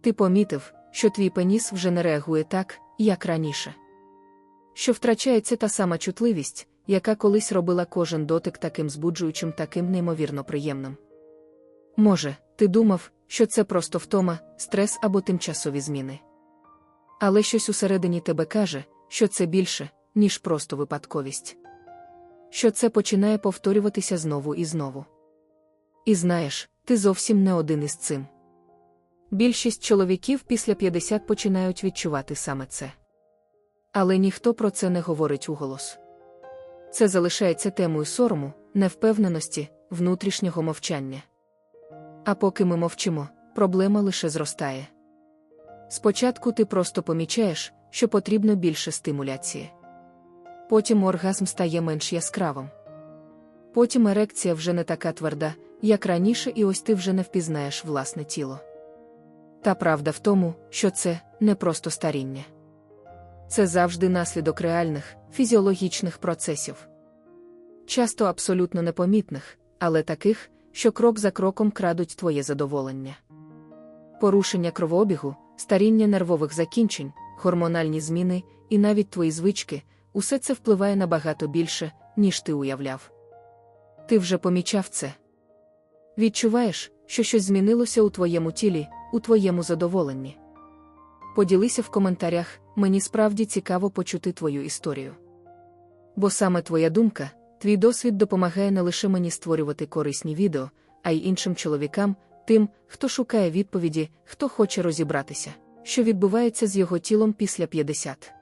Ти помітив, що твій пеніс вже не реагує так, як раніше. Що втрачається та сама чутливість, яка колись робила кожен дотик таким збуджуючим, таким неймовірно приємним. Може, ти думав, що це просто втома, стрес або тимчасові зміни. Але щось усередині тебе каже, що це більше, ніж просто випадковість. Що це починає повторюватися знову і знову. І знаєш, ти зовсім не один із цим. Більшість чоловіків після 50 починають відчувати саме це. Але ніхто про це не говорить уголос. Це залишається темою сорому, невпевненості, внутрішнього мовчання. А поки ми мовчимо, проблема лише зростає. Спочатку ти просто помічаєш, що потрібно більше стимуляції. Потім оргазм стає менш яскравим. Потім ерекція вже не така тверда, як раніше, і ось ти вже не впізнаєш власне тіло. Та правда в тому, що це не просто старіння. Це завжди наслідок реальних, фізіологічних процесів. Часто абсолютно непомітних, але таких, що крок за кроком крадуть твоє задоволення. Порушення кровообігу, старіння нервових закінчень, гормональні зміни і навіть твої звички усе це впливає набагато більше, ніж ти уявляв. Ти вже помічав це. Відчуваєш, що щось змінилося у твоєму тілі, у твоєму задоволенні. Поділися в коментарях, мені справді цікаво почути твою історію. Бо саме твоя думка, твій досвід допомагає не лише мені створювати корисні відео, а й іншим чоловікам, тим, хто шукає відповіді, хто хоче розібратися, що відбувається з його тілом після 50.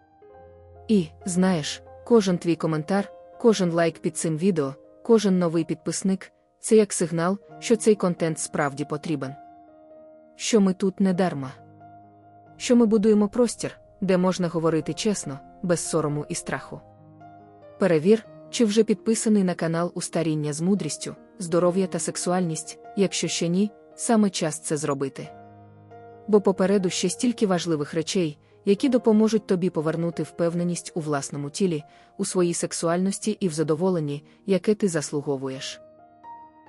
І, знаєш, кожен твій коментар, кожен лайк під цим відео, кожен новий підписник це як сигнал, що цей контент справді потрібен. Що ми тут не дарма. Що ми будуємо простір, де можна говорити чесно, без сорому і страху. Перевір, чи вже підписаний на канал Устаріння з мудрістю, здоров'я та сексуальність, якщо ще ні, саме час це зробити. Бо попереду ще стільки важливих речей, які допоможуть тобі повернути впевненість у власному тілі, у своїй сексуальності і в задоволенні, яке ти заслуговуєш.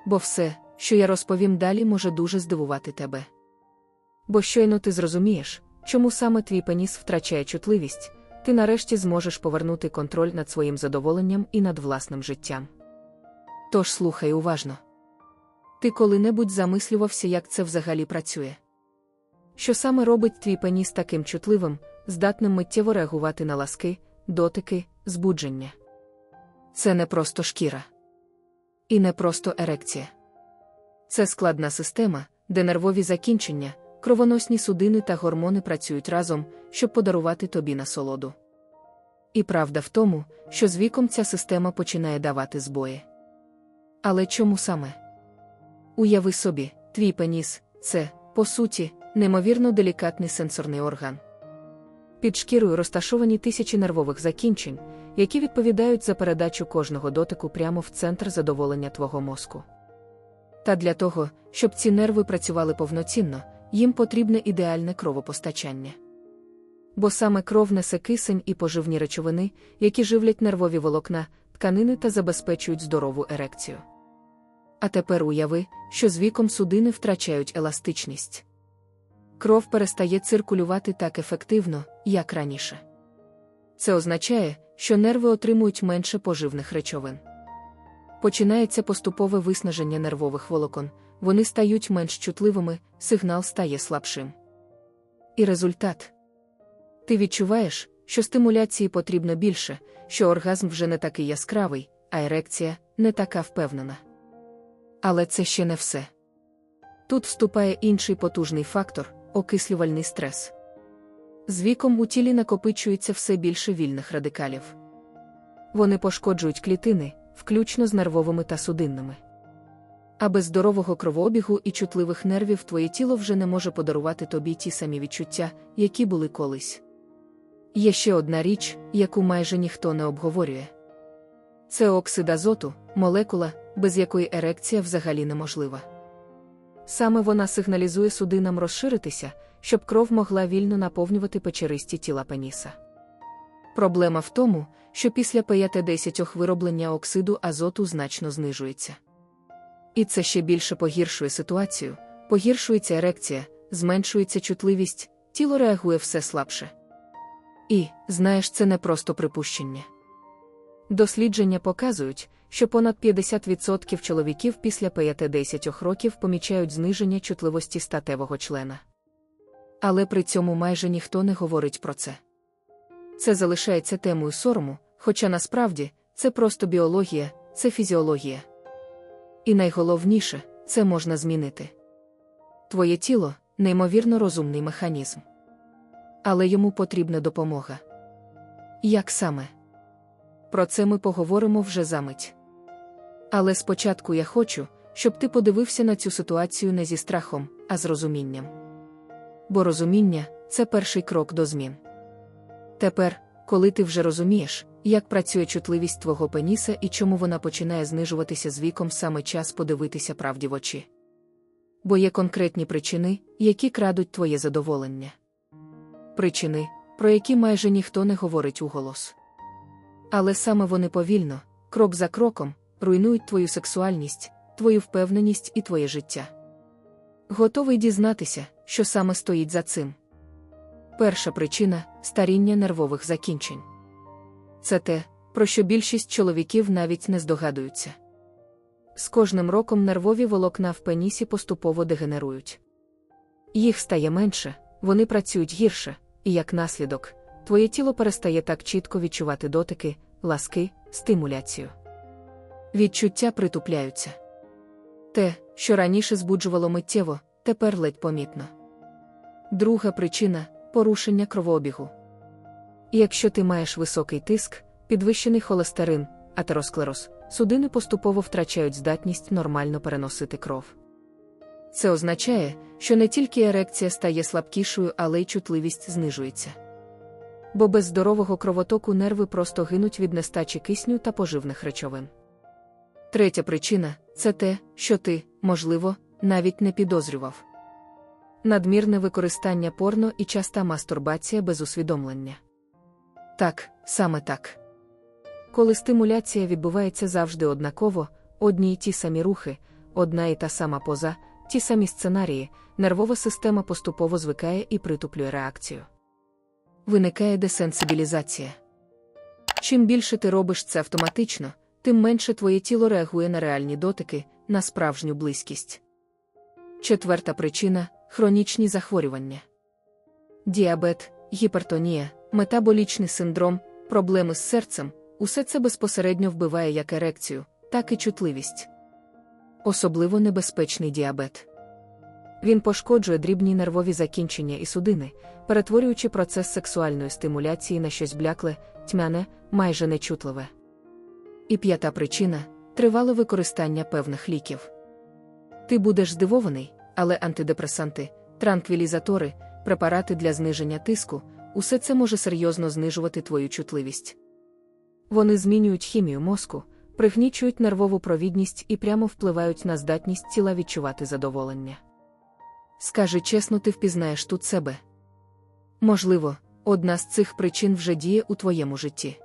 Бо все, що я розповім далі, може дуже здивувати тебе. Бо щойно ти зрозумієш, чому саме твій пеніс втрачає чутливість, ти нарешті зможеш повернути контроль над своїм задоволенням і над власним життям. Тож слухай уважно. Ти коли-небудь замислювався, як це взагалі працює? Що саме робить твій пеніс таким чутливим, здатним миттєво реагувати на ласки, дотики, збудження? Це не просто шкіра. І не просто ерекція. Це складна система, де нервові закінчення, кровоносні судини та гормони працюють разом, щоб подарувати тобі насолоду. І правда в тому, що з віком ця система починає давати збої. Але чому саме? Уяви собі, твій пеніс це, по суті, неймовірно делікатний сенсорний орган. Під шкірою розташовані тисячі нервових закінчень, які відповідають за передачу кожного дотику прямо в центр задоволення твого мозку. Та для того, щоб ці нерви працювали повноцінно, їм потрібне ідеальне кровопостачання. Бо саме кров несе кисень і поживні речовини, які живлять нервові волокна, тканини та забезпечують здорову ерекцію. А тепер уяви, що з віком судини втрачають еластичність. Кров перестає циркулювати так ефективно, як раніше. Це означає, що нерви отримують менше поживних речовин. Починається поступове виснаження нервових волокон, вони стають менш чутливими, сигнал стає слабшим. І результат ти відчуваєш, що стимуляції потрібно більше, що оргазм вже не такий яскравий, а ерекція не така впевнена. Але це ще не все. Тут вступає інший потужний фактор окислювальний стрес. З віком у тілі накопичується все більше вільних радикалів. Вони пошкоджують клітини, включно з нервовими та судинними. А без здорового кровообігу і чутливих нервів твоє тіло вже не може подарувати тобі ті самі відчуття, які були колись. Є ще одна річ, яку майже ніхто не обговорює. Це оксид азоту, молекула, без якої ерекція взагалі неможлива. Саме вона сигналізує судинам розширитися, щоб кров могла вільно наповнювати печеристі тіла пеніса. Проблема в тому, що після 5-10 вироблення оксиду азоту значно знижується. І це ще більше погіршує ситуацію, погіршується ерекція, зменшується чутливість, тіло реагує все слабше. І, знаєш, це не просто припущення. Дослідження показують, що понад 50% чоловіків після 5-10 років помічають зниження чутливості статевого члена. Але при цьому майже ніхто не говорить про це. Це залишається темою сорому, хоча насправді це просто біологія, це фізіологія. І найголовніше, це можна змінити. Твоє тіло неймовірно розумний механізм. Але йому потрібна допомога. Як саме? Про це ми поговоримо вже за мить. Але спочатку я хочу, щоб ти подивився на цю ситуацію не зі страхом, а з розумінням. Бо розуміння це перший крок до змін. Тепер, коли ти вже розумієш, як працює чутливість твого пеніса і чому вона починає знижуватися з віком, саме час подивитися правді в очі. Бо є конкретні причини, які крадуть твоє задоволення. Причини, про які майже ніхто не говорить уголос. Але саме вони повільно, крок за кроком, руйнують твою сексуальність, твою впевненість і твоє життя. Готовий дізнатися, що саме стоїть за цим. Перша причина старіння нервових закінчень. Це те, про що більшість чоловіків навіть не здогадуються. З кожним роком нервові волокна в пенісі поступово дегенерують. Їх стає менше, вони працюють гірше, і як наслідок, твоє тіло перестає так чітко відчувати дотики, ласки, стимуляцію. Відчуття притупляються. Те, що раніше збуджувало миттєво, тепер ледь помітно. Друга причина порушення кровообігу. Якщо ти маєш високий тиск, підвищений холестерин, атеросклероз, судини поступово втрачають здатність нормально переносити кров. Це означає, що не тільки ерекція стає слабкішою, але й чутливість знижується. Бо без здорового кровотоку нерви просто гинуть від нестачі кисню та поживних речовин. Третя причина це те, що ти, можливо, навіть не підозрював. Надмірне використання порно і часта мастурбація без усвідомлення. Так, саме так. Коли стимуляція відбувається завжди однаково, одні й ті самі рухи, одна і та сама поза, ті самі сценарії, нервова система поступово звикає і притуплює реакцію. Виникає десенсибілізація. Чим більше ти робиш це автоматично, тим менше твоє тіло реагує на реальні дотики, на справжню близькість. Четверта причина хронічні захворювання. Діабет, гіпертонія, метаболічний синдром, проблеми з серцем усе це безпосередньо вбиває як ерекцію, так і чутливість. Особливо небезпечний діабет. Він пошкоджує дрібні нервові закінчення і судини, перетворюючи процес сексуальної стимуляції на щось блякле, тьмяне, майже нечутливе. І п'ята причина тривале використання певних ліків. Ти будеш здивований, але антидепресанти, транквілізатори, препарати для зниження тиску усе це може серйозно знижувати твою чутливість. Вони змінюють хімію мозку, пригнічують нервову провідність і прямо впливають на здатність тіла відчувати задоволення. Скажи чесно, ти впізнаєш тут себе. Можливо, одна з цих причин вже діє у твоєму житті.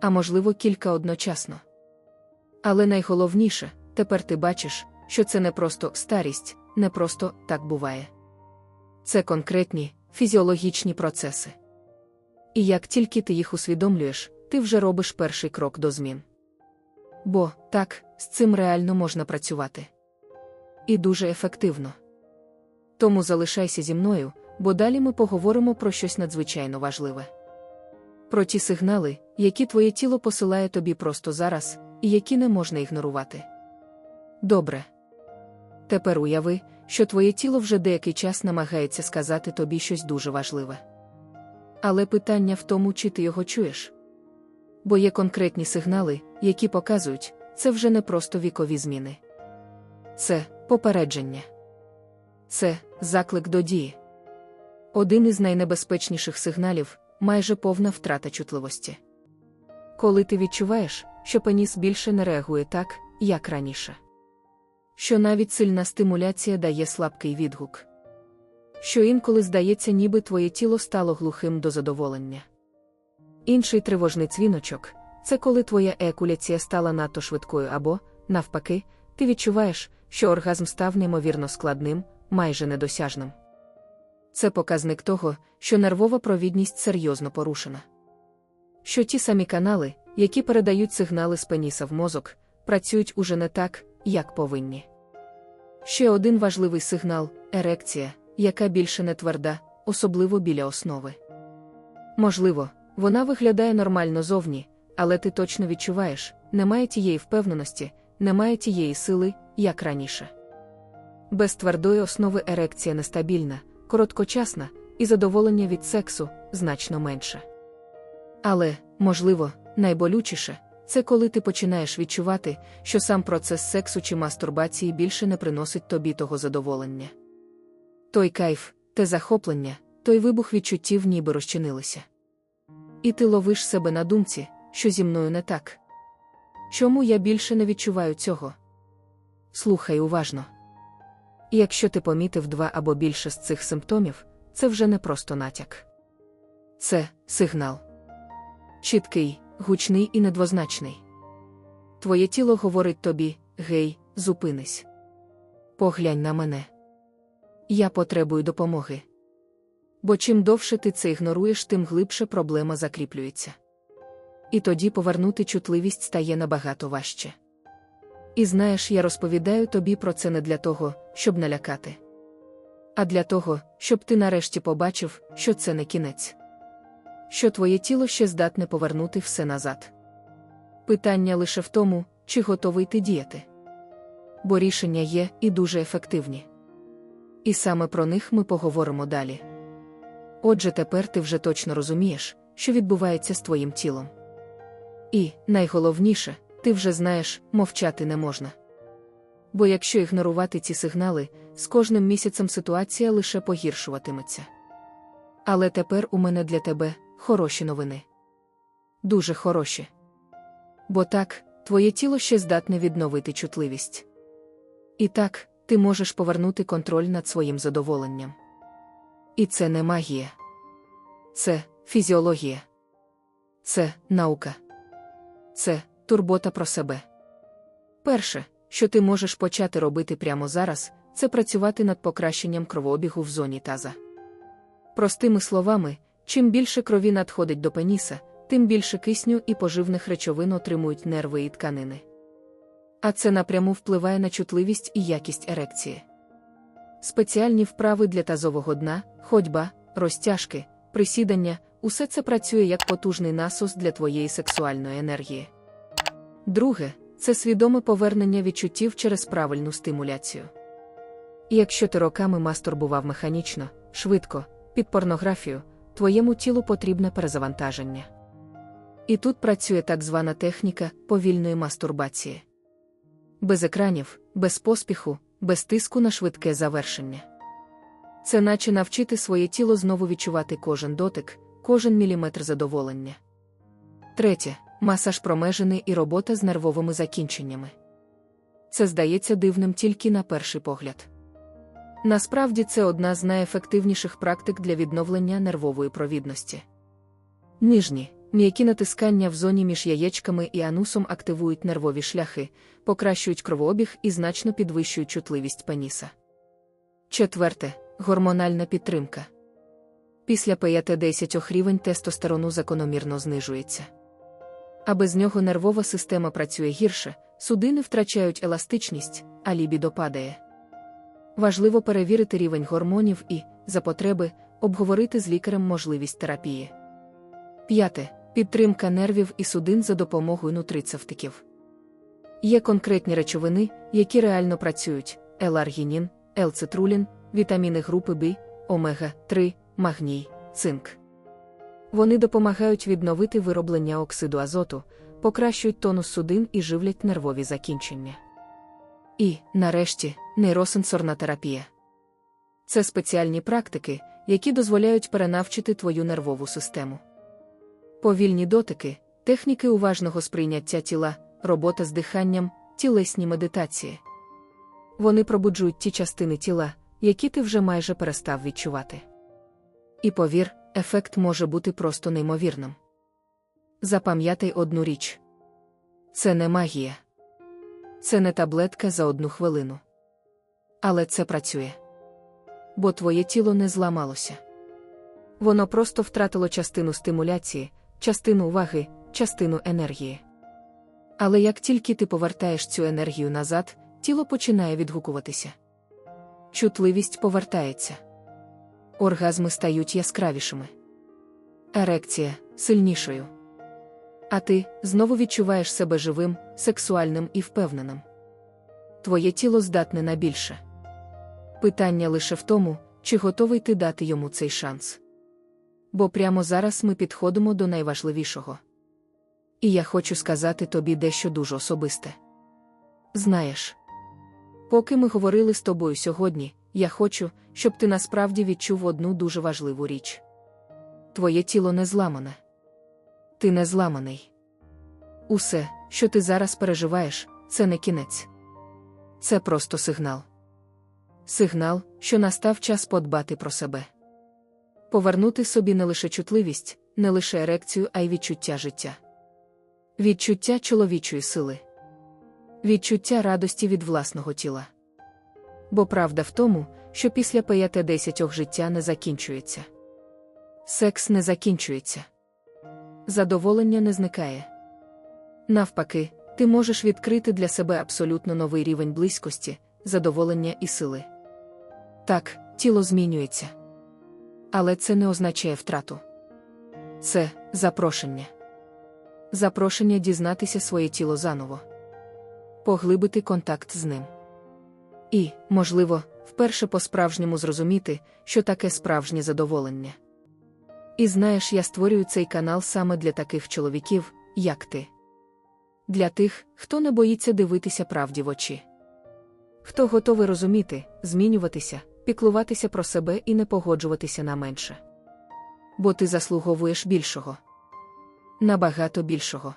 А можливо, кілька одночасно. Але найголовніше, тепер ти бачиш, що це не просто старість, не просто так буває. Це конкретні, фізіологічні процеси. І як тільки ти їх усвідомлюєш, ти вже робиш перший крок до змін. Бо, так, з цим реально можна працювати. І дуже ефективно. Тому залишайся зі мною, бо далі ми поговоримо про щось надзвичайно важливе. Про ті сигнали, які твоє тіло посилає тобі просто зараз, і які не можна ігнорувати. Добре. Тепер уяви, що твоє тіло вже деякий час намагається сказати тобі щось дуже важливе. Але питання в тому, чи ти його чуєш. Бо є конкретні сигнали, які показують, це вже не просто вікові зміни. Це попередження. Це заклик до дії. Один із найнебезпечніших сигналів майже повна втрата чутливості. Коли ти відчуваєш, що пеніс більше не реагує так, як раніше. Що навіть сильна стимуляція дає слабкий відгук. Що інколи здається, ніби твоє тіло стало глухим до задоволення. Інший тривожний дзвіночок це коли твоя екуляція стала надто швидкою або, навпаки, ти відчуваєш, що оргазм став неймовірно складним, майже недосяжним. Це показник того, що нервова провідність серйозно порушена. Що ті самі канали, які передають сигнали з пеніса в мозок, працюють уже не так, як повинні. Ще один важливий сигнал ерекція, яка більше не тверда, особливо біля основи. Можливо, вона виглядає нормально зовні, але ти точно відчуваєш, немає тієї впевненості, немає тієї сили, як раніше. Без твердої основи ерекція нестабільна, короткочасна, і задоволення від сексу значно менше. Але, можливо, найболючіше це коли ти починаєш відчувати, що сам процес сексу чи мастурбації більше не приносить тобі того задоволення. Той кайф, те захоплення, той вибух відчуттів ніби розчинилися. І ти ловиш себе на думці, що зі мною не так. Чому я більше не відчуваю цього? Слухай уважно. І якщо ти помітив два або більше з цих симптомів, це вже не просто натяк. Це сигнал. Чіткий, гучний і недвозначний. Твоє тіло говорить тобі гей, зупинись. Поглянь на мене. Я потребую допомоги. Бо чим довше ти це ігноруєш, тим глибше проблема закріплюється. І тоді повернути чутливість стає набагато важче. І знаєш, я розповідаю тобі про це не для того, щоб налякати, а для того, щоб ти нарешті побачив, що це не кінець, що твоє тіло ще здатне повернути все назад. Питання лише в тому, чи готовий ти діяти. Бо рішення є і дуже ефективні. І саме про них ми поговоримо далі. Отже, тепер ти вже точно розумієш, що відбувається з твоїм тілом. І, найголовніше, ти вже знаєш, мовчати не можна. Бо якщо ігнорувати ці сигнали, з кожним місяцем ситуація лише погіршуватиметься. Але тепер у мене для тебе хороші новини. Дуже хороші. Бо так, твоє тіло ще здатне відновити чутливість. І так, ти можеш повернути контроль над своїм задоволенням. І це не магія. Це фізіологія. Це наука. Це турбота про себе. Перше, що ти можеш почати робити прямо зараз, це працювати над покращенням кровообігу в зоні таза. Простими словами, чим більше крові надходить до пеніса, тим більше кисню і поживних речовин отримують нерви і тканини. А це напряму впливає на чутливість і якість ерекції. Спеціальні вправи для тазового дна, ходьба, розтяжки, присідання усе це працює як потужний насос для твоєї сексуальної енергії. Друге, це свідоме повернення відчуттів через правильну стимуляцію. І якщо ти роками мастурбував механічно, швидко, під порнографію, твоєму тілу потрібне перезавантаження. І тут працює так звана техніка повільної мастурбації. Без екранів, без поспіху, без тиску на швидке завершення. Це наче навчити своє тіло знову відчувати кожен дотик, кожен міліметр задоволення. Третє масаж промежини і робота з нервовими закінченнями. Це здається дивним тільки на перший погляд. Насправді це одна з найефективніших практик для відновлення нервової провідності. Ніжні, м'які натискання в зоні між яєчками і анусом активують нервові шляхи, покращують кровообіг і значно підвищують чутливість пеніса. Четверте гормональна підтримка. Після 5-10 рівень тестостерону закономірно знижується. А без нього нервова система працює гірше, судини втрачають еластичність, а лібідо падає. Важливо перевірити рівень гормонів і, за потреби, обговорити з лікарем можливість терапії. П'яте. Підтримка нервів і судин за допомогою нутрицевтиків. Є конкретні речовини, які реально працюють: еларгінін, елцитрулін, вітаміни групи В, омега 3, магній, цинк. Вони допомагають відновити вироблення оксиду азоту, покращують тонус судин і живлять нервові закінчення. І, нарешті, нейросенсорна терапія. Це спеціальні практики, які дозволяють перенавчити твою нервову систему. Повільні дотики, техніки уважного сприйняття тіла, робота з диханням, тілесні медитації. Вони пробуджують ті частини тіла, які ти вже майже перестав відчувати. І повір, ефект може бути просто неймовірним. Запам'ятай одну річ: це не магія, це не таблетка за одну хвилину. Але це працює. бо твоє тіло не зламалося. Воно просто втратило частину стимуляції, частину уваги, частину енергії. Але як тільки ти повертаєш цю енергію назад, тіло починає відгукуватися. Чутливість повертається. Оргазми стають яскравішими. Ерекція сильнішою. А ти знову відчуваєш себе живим, сексуальним і впевненим. Твоє тіло здатне на більше. Питання лише в тому, чи готовий ти дати йому цей шанс. Бо прямо зараз ми підходимо до найважливішого. І я хочу сказати тобі дещо дуже особисте. Знаєш, поки ми говорили з тобою сьогодні, я хочу, щоб ти насправді відчув одну дуже важливу річ. Твоє тіло не зламане. Ти не зламаний. Усе, що ти зараз переживаєш, це не кінець. Це просто сигнал. Сигнал, що настав час подбати про себе. Повернути собі не лише чутливість, не лише ерекцію, а й відчуття життя. Відчуття чоловічої сили. Відчуття радості від власного тіла. Бо правда в тому, що після 5-10 життя не закінчується. Секс не закінчується. Задоволення не зникає. Навпаки, ти можеш відкрити для себе абсолютно новий рівень близькості, задоволення і сили. Так, тіло змінюється. Але це не означає втрату. Це запрошення. Запрошення дізнатися своє тіло заново, поглибити контакт з ним. І, можливо, вперше по-справжньому зрозуміти, що таке справжнє задоволення. І знаєш, я створюю цей канал саме для таких чоловіків, як ти. Для тих, хто не боїться дивитися правді в очі. Хто готовий розуміти, змінюватися, піклуватися про себе і не погоджуватися на менше. Бо ти заслуговуєш більшого. Набагато більшого.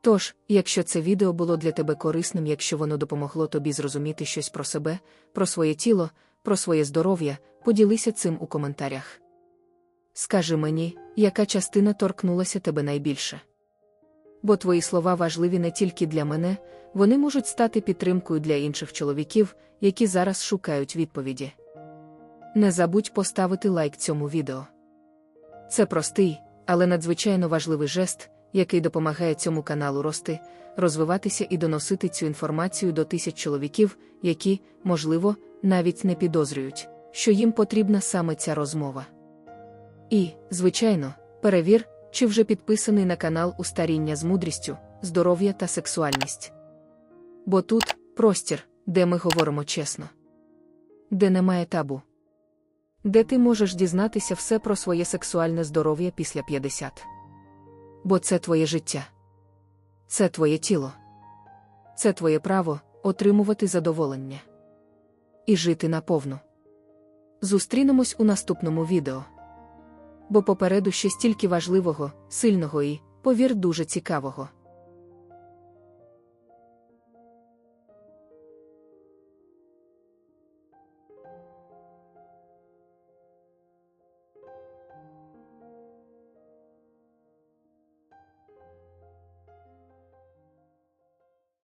Тож, якщо це відео було для тебе корисним, якщо воно допомогло тобі зрозуміти щось про себе, про своє тіло, про своє здоров'я, поділися цим у коментарях. Скажи мені, яка частина торкнулася тебе найбільше. Бо твої слова важливі не тільки для мене, вони можуть стати підтримкою для інших чоловіків, які зараз шукають відповіді. Не забудь поставити лайк цьому відео. Це простий, але надзвичайно важливий жест, який допомагає цьому каналу рости, розвиватися і доносити цю інформацію до тисяч чоловіків, які, можливо, навіть не підозрюють, що їм потрібна саме ця розмова. І, звичайно, перевір, чи вже підписаний на канал у старіння з мудрістю, здоров'я та сексуальність. Бо тут простір, де ми говоримо чесно, де немає табу, де ти можеш дізнатися все про своє сексуальне здоров'я після 50. Бо це твоє життя, це твоє тіло, це твоє право отримувати задоволення і жити наповну. Зустрінемось у наступному відео. Бо попереду ще стільки важливого, сильного і, повір, дуже цікавого.